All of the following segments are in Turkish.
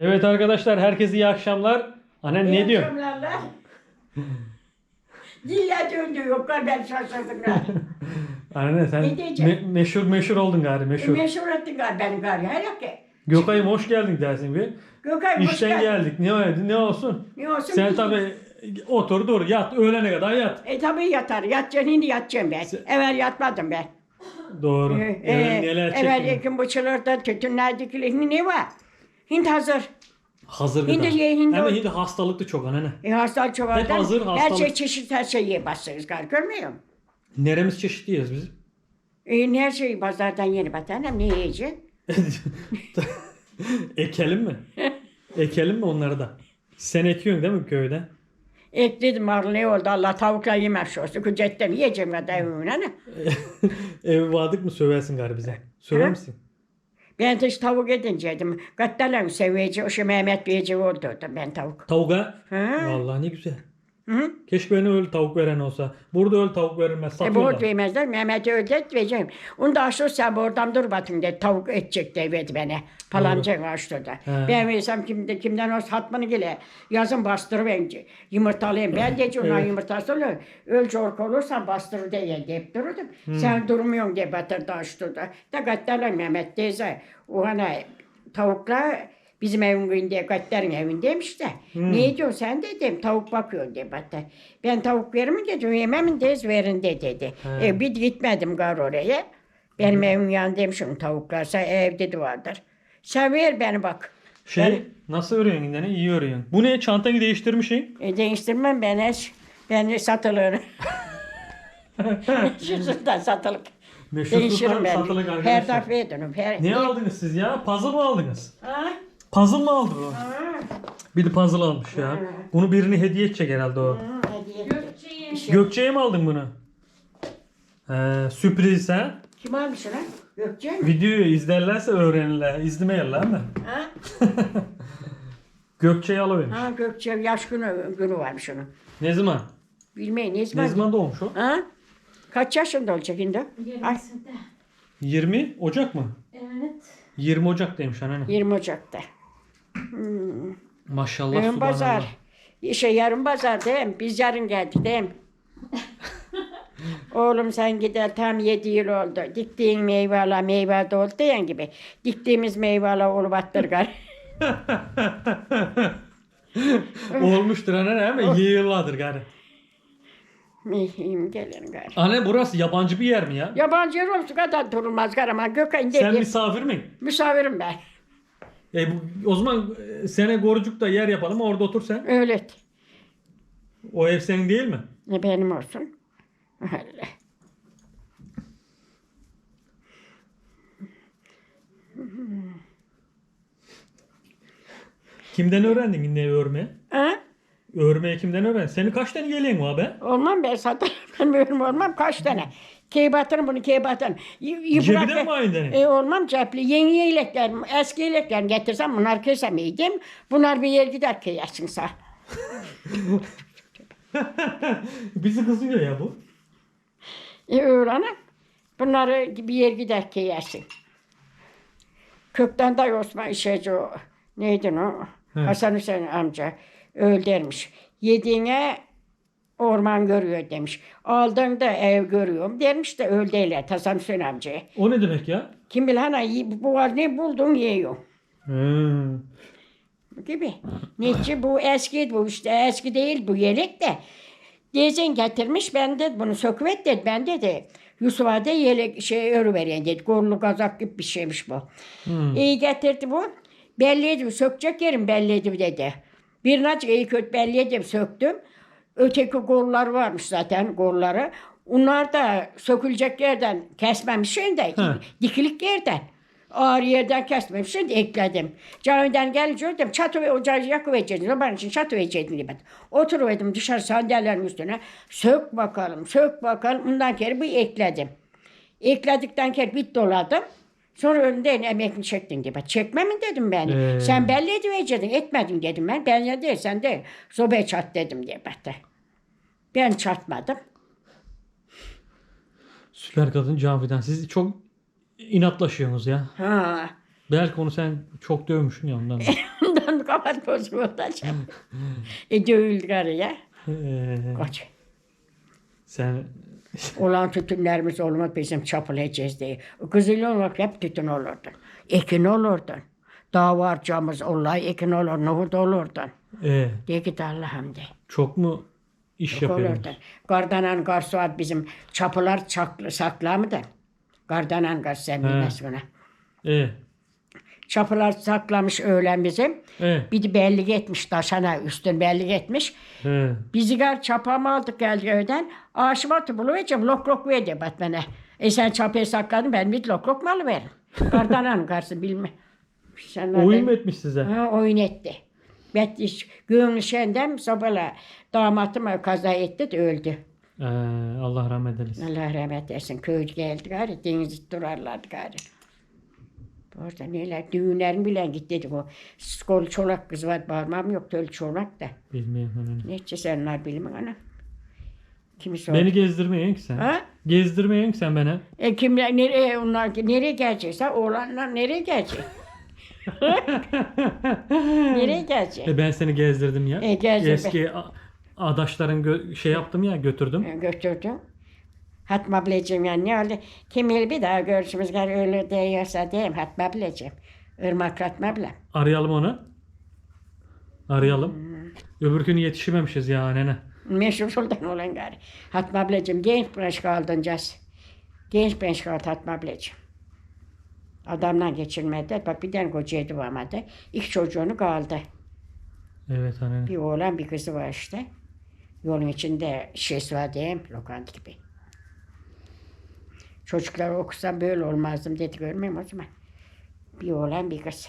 Evet arkadaşlar herkese iyi akşamlar. Annen ne diyor? Akşamlarla Diller döndü yoklar ben şaşırdım gari. Anne sen Ne diyeceğim? me- meşhur meşhur oldun gari meşhur. Meşhur ettin gari beni gari. Her yaka. Gökay'ım hoş geldin dersin bir. Gökay hoş İşten geldin. geldik. Ne oldu? Ne olsun? Ne olsun? Sen tabi otur dur yat öğlene kadar yat. E tabi yatar. Yatacaksın şimdi yatacağım ben. Evvel yatmadım ben. Doğru. E, Evet, e, neler evvel çektin? ekim buçularda tütünler dikilir. Şimdi ne var? Hindi hazır. Hazır Hindi gıda. ye, hindi Hem de o- hindi hastalıklı çok anne. E hastalık çok Hep hazır, Her hastalık. şey çeşit her şeyi yiyemezsiniz gari. Görmüyor musun? Neremiz çeşitliyiz biz. E, her şeyi pazardan yeni batanım. Ne yiyeceksin? Ekelim mi? Ekelim mi onları da? Sen ekiyorsun değil mi köyde? Ekledim var ne oldu Allah tavukla yemez şu olsun. Kucetten yiyeceğim kadar evimine ne? Ev vardık mı söversin gari bize. Söver Ha? misin? Ben de işte tavuk edinceydim. Gattalan seveci, o şey Mehmet Beyci oldu da ben tavuk. Tavuğa. Ha? Vallahi ne güzel. Hı? Keşke bana öyle tavuk veren olsa. Burada öyle tavuk verilmez. E Satıyorlar. borç vermezler. Mehmet öldü vereceğim. Onu da açtı sen bu oradan dur batın dedi. Tavuk edecek de verdi bana. Falanca açtı da. He. Ben versem kimde, kimden olsa hatmanı gele. Yazın bastır bence. Yumurtalayayım. Ben de ona Evet. yumurtası olur. Öl çork olursa bastır diye deyip dururdum. Sen durmuyorsun diye batırdı açtı da. Da gattalan Mehmet teyze. O hani tavuklar bizim evin önünde, Gattar'ın evindeymiş de. Ne diyorsun sen dedim, tavuk bakıyorsun diye battı. Ben tavuk verir mi dedim, yemem mi verin de dedi. E, bir gitmedim gar oraya. Benim evim yanındaymışım tavuklarsa evde de vardır. Sen ver beni bak. Şey nasıl örüyorsun yine? İyi örüyorsun. Bu ne? Çantanı değiştirmişsin. E, değiştirmem ben hiç. Ben satılığını. Şuradan satılık. Meşhur sultan ben. satılık Her arkadaşlar. defa dönüp. Her... Ne aldınız siz ya? Puzzle mı aldınız? Ha? Puzzle mı aldınız? Ha? Bir de puzzle almış ya. Bunu birini hediye edecek herhalde o. Hı, hediye. Gökçe'ye mi aldın bunu? Ee, sürpriz ha? Kim almış lan? Gökçe mi? Videoyu izlerlerse öğrenirler. İzlemeyenler mi? Ha? Gökçe'yi alıvermiş. Ha Gökçe yaş günü, günü varmış onun. Ne zaman? Bilmeyin ne zaman? Ne zaman doğmuş o? Ha? Kaç yaşında olacak şimdi? Ay, Yarısında. 20 Ocak mı? Evet. 20 Ocak demiş anne. 20 Ocak'ta. Maşallah Yarın subhanallah. pazar. İşe yarın pazar değil mi? Biz yarın geldik değil mi? Oğlum sen gider tam 7 yıl oldu. Diktiğin meyveler meyve oldu diyen gibi. Diktiğimiz meyveler olup attır gar. Olmuştur anne ama yığıladır gari. Mihim gelin gar. Anne burası yabancı bir yer mi ya? Yabancı yer olmuş kadar durulmaz gar ama Gökhan Sen misafir mi? Misafirim ben. E bu, o zaman e, sene Gorucuk'ta yer yapalım orada otur sen. Öyle. O ev senin değil mi? Ne benim olsun. Allah. Kimden öğrendin ne örme? Ha? Örmeyi kimden öğrendin? Senin kaç tane geleğin var be? Olmam ben satarım. Ben böyle olmam kaç tane. Keybatırım bunu Cebiden yıprak- mi aynı tane? E, olmam cepli. Yeni yelekler, eski yelekler getirsem bunlar kesem iyiydim. Bunlar bir yer gider ki yersin sağ. Bizi kızıyor ya bu. E öğrenim. Bunları bir yer gider ki yersin. Kökten de Osman işeci o. Neydi o? He. Hasan Hüseyin amca öyle dermiş. Yediğine orman görüyor demiş. Aldığında ev görüyorum dermiş de değiller Hasan Hüseyin amcaya. O ne demek ya? Kim bilir hani bu var ne buldun yiyor Hmm. gibi. Niçin bu eski bu işte eski değil bu yelek de. Dezen getirmiş ben de bunu söküvet dedi ben dedi. Yusuf'a da yelek şey örüvereyim dedi. Gorlu kazak gibi bir şeymiş bu. Hmm. İyi getirdi bu. Belliydi sökecek yerim belliydi dedi. Bir naç iyi kötü belliydi söktüm. Öteki gollar varmış zaten golları. Onlar da sökülecek yerden kesmemişim de He. dikilik yerden. Ağır yerden kesmemişim de ekledim. Camiden gelince dedim çatı ve ocağı yakıvereceğim. Zaman için çatı vereceğim dedim. Oturuverdim dışarı sandalyelerin üstüne. Sök bakalım, sök bakalım. Ondan kere bir ekledim. Ekledikten kere bit doladım. Sonra önünde emekli çektin gibi. Çekme mi dedim ben. Ee. Sen belli edivecektin, etmedin dedim ben. Ben ya değil, sen de sobaya çat dedim diye baktı. Ben çatmadım. Süper kadın Cavidan. Siz çok inatlaşıyorsunuz ya. Ha. Belki onu sen çok dövmüşsün ya ondan. Ondan kapat bozuk olacak. e dövüldü karıya. Ee, Kaç. sen Olan tütünlerimiz olmaz bizim çapılayacağız diye. Kızıl olmak hep tütün olurdu. Ekin olurdu. Davarcamız olay ekin olur, nohut olurdu. e, De git Allah'ım de. çok mu iş yapıyorsun? Olurdu. Gardanan garsuat bizim çapılar çaklı, sakla mı da? Gardanan gar sen He. bilmez buna. E, Çapılar saklamış öğlen bizim. e, Bir de belli etmiş taşana üstün belli etmiş. e. Bizi gel çapamı aldık geldi öğden. Aşımatı buluvereceğim lok lok verdi bat bana. E sen çapayı sakladın ben bir lok lok mu alıveririm? Kardanan karşı bilme. Sen Oyun mu etmiş size? Ha, oyun etti. Ben iş, gün şendem sobala damatım kaza etti de öldü. Ee, Allah rahmet eylesin. Allah rahmet etsin. Köy geldi gari. Deniz durarlardı gari. Orada neler düğünlerin bile gitti dedi bu. Skol çolak kız var bağırmam yok öyle çolak da. Bilmiyorum ben onu. Neyse senler bilmem ana. Kimi sor? Beni gezdirmeyin ki sen. Ha? Gezdirmeyin ki sen beni. E kimler nereye onlar nereye gelecekse oğlanlar nereye gelecek? nereye gelecek? E ben seni gezdirdim ya. E, gezdir Eski a- adaşların şey yaptım ya götürdüm. E, götürdüm. Hatma ablacığım yani ne oldu? Kimil bir daha görüşümüz gel öyle diyorsa diyeyim Hatma ablacığım. Irmak Hatma ablam. Arayalım onu. Arayalım. Hmm. Öbür gün yetişememişiz ya nene. Meşhur sultan olan gari. Hatma ablacığım genç branş kaldın cas. Genç branş kaldı Hatma ablacığım. Adamla geçirmedi. Bak bir tane kocaydı varmadı. İki çocuğunu kaldı. Evet anne. Bir oğlan bir kızı var işte. Yolun içinde şişesi var diyeyim. Lokanta gibi. Çocuklar okusam böyle olmazdım dedi görmüyor musun o zaman? Bir oğlan bir kız.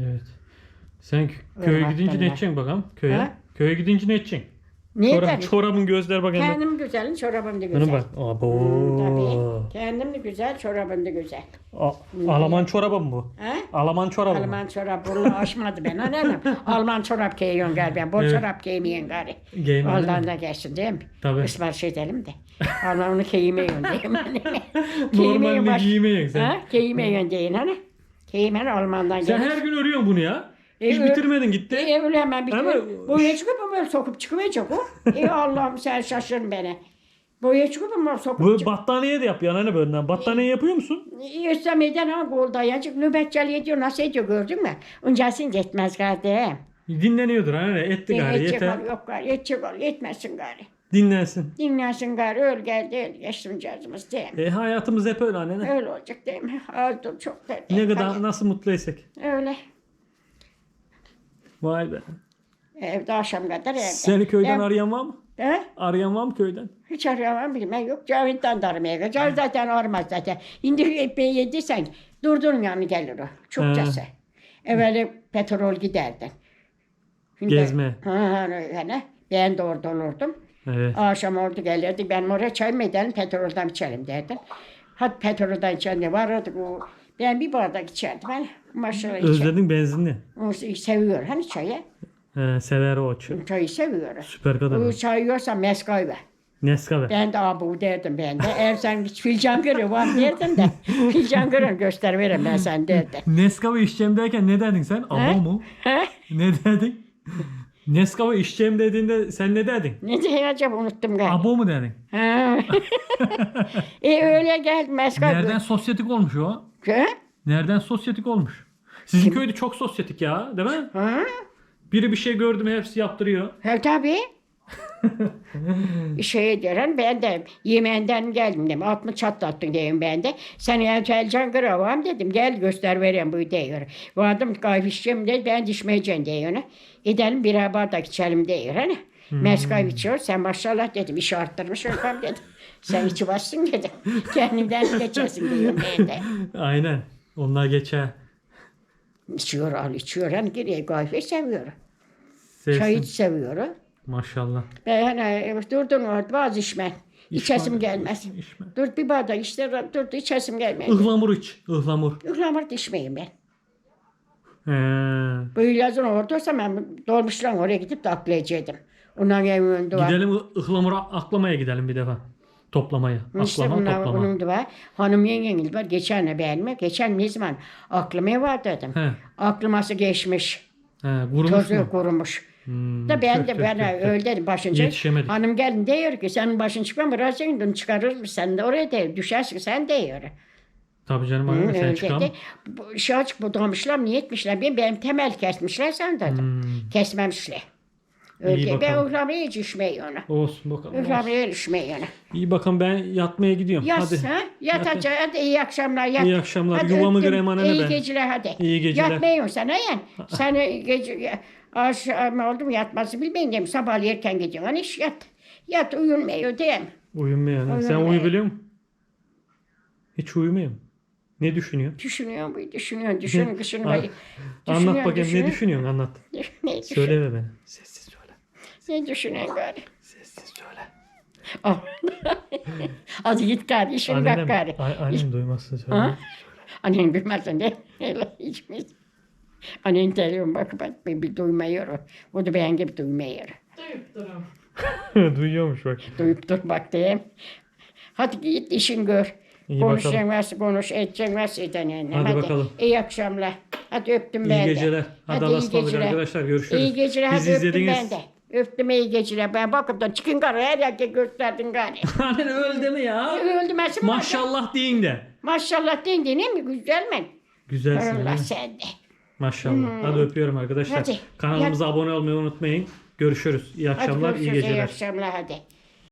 Evet. Sen köye baktın gidince ne ya. edeceksin bakalım? Köye. Ha? Köye gidince ne edeceksin? Niye Çorap, tabii? çorabın gözler bakayım. Kendim güzelim, çorabım da güzel. Bana bak. Abo. Tabii. Kendim de güzel, çorabım da güzel. A- Alaman çorabı mı bu? Ha? Alaman çorabı mı? Alman çorap bunu aşmadı ben annem. Alman çorap giyiyorsun galiba. Bol Evet. çorap giymiyorsun gari. Giymedin Ondan da geçsin değil mi? Tabii. Ismarış edelim de. Alman onu giymiyorsun değil mi? Normalde baş- giymeyin sen. Ha? Giymiyorsun deyin hani. Giymen Alman'dan Sen gelir. her gün örüyorsun bunu ya. Hiç E, bitirmedin gitti. E, öyle hemen Ama- boya çıkıp böyle sokup çıkmayacak o. e Allah'ım sen şaşırın beni. Boya çıkıp ama sokup Bu çık. battaniye de yap yani anne böyle. Battaniye yapıyor musun? İstemeden ha gol dayanacak nöbetçili ediyor nasıl ediyor gördün mü? Öncesinde yetmez gari. Dinleniyordur anne. Etti gari Edecek yeter. ol, yok gari, edecek ol, yetmezsin gari. Dinlensin. Dinlensin gari, öl geldi, öl geçtim cazımız değil mi? E, hayatımız hep öyle anne. Öyle olacak değil mi? Öldüm çok da. Ne kadar nasıl mutluysak. Öyle. Vay be. Evde akşam kadar evde. Seni köyden Ben- arayan var mı? He? Arayan var mı köyden? Hiç arayamam bilmem yok. Cavit'ten de aramaya. Cavit zaten aramaz zaten. Şimdi epey yediysen durdurun yani gelir o. Çok He. cese. Evveli petrol giderdin. Şimdi- Gezme. Ha, ha, yani ben de orada olurdum. Evet. Akşam orada gelirdik. Ben oraya çay mı edelim, petrolden içelim derdim. Hadi petrolden içelim varırdık. O, ben bir bardak içerdim. Ben maşallah içerim. Özledin benzinli. Onu seviyor hani çayı. He, sever o açı. Çayı seviyor. Süper kadın. O çayı yiyorsa meskay ver. Nescafe. Ben de abu derdim ben de. Eğer sen hiç filcan görüyor var derdim de. filcan görüyor göster veririm ben sen derdim. Nescafe içeceğim derken ne dedin sen? Abo mu? Ne dedin? Nescafe içeceğim dediğinde sen ne dedin? Ne diye acaba unuttum galiba. Abo mu dedin? E öyle geldi meskay. Nereden sosyetik olmuş o? Ha? Nereden sosyetik olmuş? Sizin köyde çok sosyetik ya değil mi? Ha? Biri bir şey gördü mü hepsi yaptırıyor. Ha tabii. şey diyorum ben de yemeğinden geldim dedim. Atımı çatlattın diyeyim ben de. Sen evvelcan kıravam dedim. Gel göster vereyim bu diyor. Vardım kahve içeceğim dedi. Ben de içmeyeceğim diyor. Edelim birer bardak içelim diyor. Hani. Meskay içiyor. Sen maşallah dedim. İşi arttırmış öpem dedim. Sen içi bassın dedim. Kendinden geçersin diyorum ben de. Aynen. Onlar geçer. İçiyor al içiyor. Hani geriye kahve seviyor. Sevsin. Çayı seviyor. Maşallah. Ben hani durdun orada bazı içme. İçesim gelmez. İçme. Dur bir bardak işte dur içesim gelmez. Ihlamur iç. Ihlamur. Ihlamur da içmeyeyim ben. He. Bu yazın oradaysa ben dolmuşla oraya gidip de aklayacaktım. Ondan evin önünde var. Gidelim ı- ıhlamur aklamaya gidelim bir defa. Toplamaya. İşte Aklama bunlar, toplama. bunun da var. Hanım yengeniz var. Geçen de beğenme. Geçen ne zaman aklıma var dedim. He. Aklıması geçmiş. He, vurmuş Tozu mu? kurumuş. Hmm, Da ben tüh, de tüh, ben tüh, tüh. öyle dedim başınca. Yetişemedik. Hanım gelin diyor ki senin başın çıkma biraz indin çıkarır mı sen de oraya değil düşersin sen diyor. Tabii canım Hı, sen öyle çıkar dedi. Bu açık budamışlar niye etmişler benim, benim temel kesmişler sen dedim. Hmm. Kesmemişler. Öyle ben ıhlamaya hiç içmeyi onu. Olsun bakalım. içmeyi onu. İyi bakalım ben yatmaya gidiyorum. Yat Hadi. ha? Yat Yat. hadi. iyi akşamlar yat. İyi akşamlar. Hadi Yuvamı öptüm. göreyim anne İyi ben. geceler hadi. İyi geceler. Yatmayın sen ayan. Sen gece akşam oldu mu yatması bilmeyin dedim. Sabah erken gidiyorsun. İş yat. Yat uyumuyor değil mi? Uyumuyor. Sen uyuyabiliyor musun? Hiç uyumuyor musun? Ne düşünüyorsun? Düşünüyorum, düşünüyorum, düşünüyorum, düşünüyorum. Anlat bakayım ne düşünüyorsun anlat. Ne, Söyleme beni. Sessiz. Ne düşünüyorsun gari? Sessiz söyle. Ah. Hadi git gari, işin bak Annem, gari. a- annem duymazsa söyle. Ha? Annen bilmezsen de. Öyle içmez. Annen geliyor bak bak bir, bir duymuyor. o. Da ben gibi duymuyor. Duyuyormuş bak. Duyup dur bak diyeyim. Hadi git işin gör. İyi Konuşacaksın bakalım. varsa konuş, edeceksin varsa edin. Hadi bakalım. İyi akşamlar. Hadi öptüm İyi ben de. geceler. Hadi, Hadi Allah'a iyi ısmarladık geceler. arkadaşlar. Görüşürüz. İyi geceler. Bizi Hadi öptüm izlediğiniz... ben de. Öptüm iyi geceler. Ben bakıp da çıkın karı her yerde gösterdin gari. Annen öl deme ya. Öldümesin? Maşallah deyin de. Maşallah deyin de ne mi güzel mi? Güzelsin. Allah ha. sen de. Maşallah. Hadi öpüyorum arkadaşlar. Hadi. Kanalımıza abone olmayı unutmayın. Görüşürüz. İyi Hadi akşamlar, iyi görüşürüz. İyi geceler. akşamlar hadi.